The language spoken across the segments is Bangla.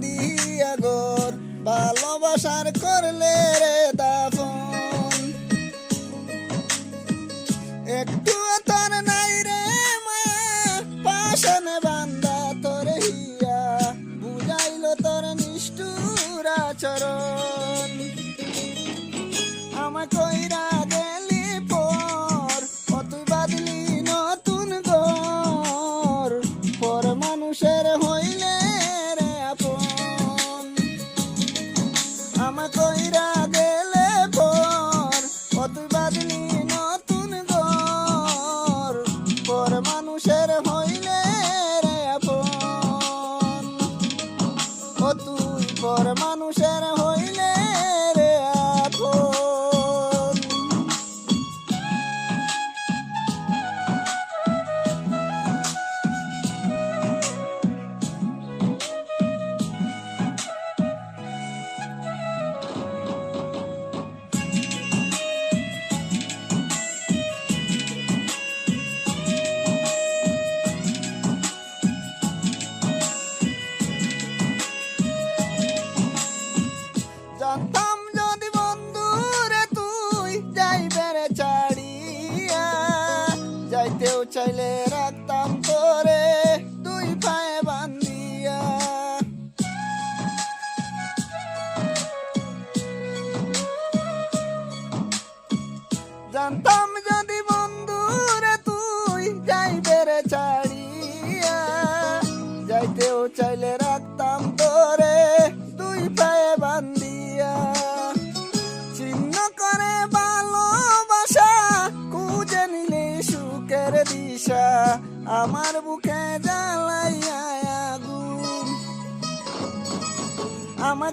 দিয়ে আগর ভালোবাসার করলে রে কইরা জানতাম যদি বন্ধু রে তুই যাইবে রে ছাড়িয়া, যাইতেও চাইলে রাখতাম তোরে দুই পায়ে বান্ধিয়া। চিহ্ন করে ভালোবাসা খুঁজে নিলে সুখের দিশা, আমার বুকে জ্বালাইয়া আগুন। আমার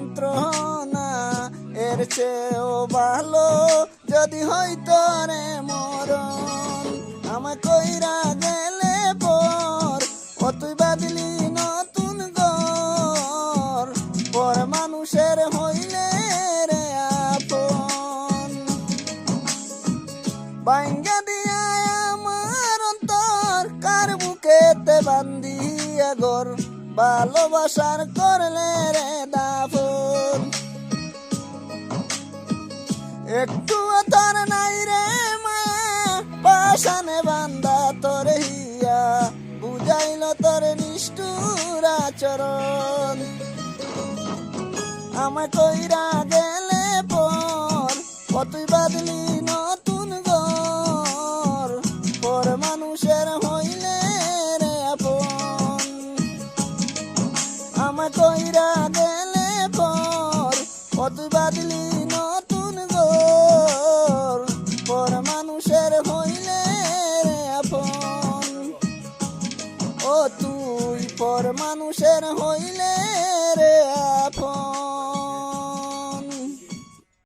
যন্ত্রণা এর চেয়েও ভালো। যদি হইতো রে মরণ আমার কইরা গেলে পর, ও তুই বাদলি নতুন গর পর মানুষের হইলে রে আপন। বাইঙ্গা দিয়া আমার অন্তর, কার বুকেতে বান্ধিয়া গর ভালোবাসার করলে রে তোর নিষ্ঠুর আচরণ। আমার কইরা গেলে পর কতই বাদলি নতুন ঘর। পর মানুষের হইলে রে আপন। আমার কইরা গেলে পর কতই বাদলি নতুন ঘর। পর মানুষের হইলে রে আপন। পর মানুষের হইলে